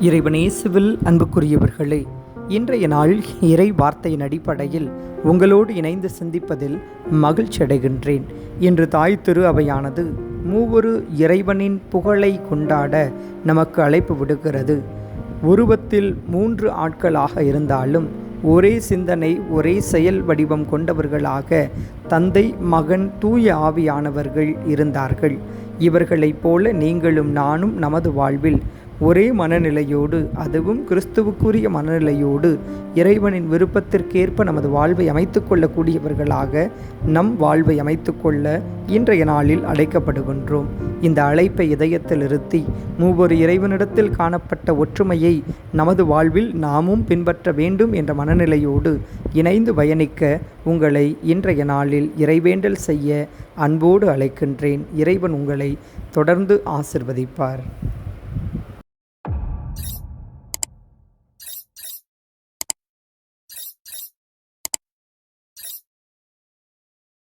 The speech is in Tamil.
இறைவனேசுவில் அன்புக்குரியவர்களே இன்றைய நாள் இறை வார்த்தையின் அடிப்படையில் உங்களோடு இணைந்து சிந்திப்பதில் மகிழ்ச்சி அடைகின்றேன். இன்று தாய் திரு அவையானது மூவொரு இறைவனின் புகழை கொண்டாட நமக்கு அழைப்பு விடுகிறது. உருவத்தில் மூன்று ஆட்களாக இருந்தாலும் ஒரே சிந்தனை ஒரே செயல் வடிவம் கொண்டவர்களாக தந்தை மகன் தூய ஆவியானவர்கள் இருந்தார்கள். இவர்களைப் போல நீங்களும் நானும் நமது வாழ்வில் ஒரே மனநிலையோடு அதுவும் கிறிஸ்துவுக்குரிய மனநிலையோடு இறைவனின் விருப்பத்திற்கேற்ப நமது வாழ்வை அமைத்து கொள்ளக்கூடியவர்களாக நம் வாழ்வை அமைத்துக்கொள்ள இன்றைய நாளில் அழைக்கப்படுகின்றோம். இந்த அழைப்பை இதயத்தில் இருத்தி மூவொரு இறைவனிடத்தில் காணப்பட்ட ஒற்றுமையை நமது வாழ்வில் நாமும் பின்பற்ற வேண்டும் என்ற மனநிலையோடு இணைந்து பயணிக்க உங்களை இன்றைய நாளில் இறைவேண்டல் செய்ய அன்போடு அழைக்கின்றேன். இறைவன் உங்களை தொடர்ந்து ஆசிர்வதிப்பார்.